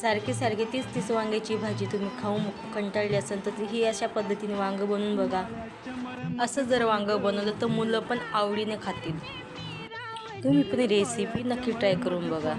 सारखी सारखी तीच तीच वांग्याची भाजी तुम्ही खाऊन कंटाळली असेल तर ही अशा पद्धतीने वांगं बनवून बघा. असं जर वांगं बनवलं तर मुलं पण आवडीने खातील. तुम्ही पण रेसिपी नक्की ट्राय करून बघा.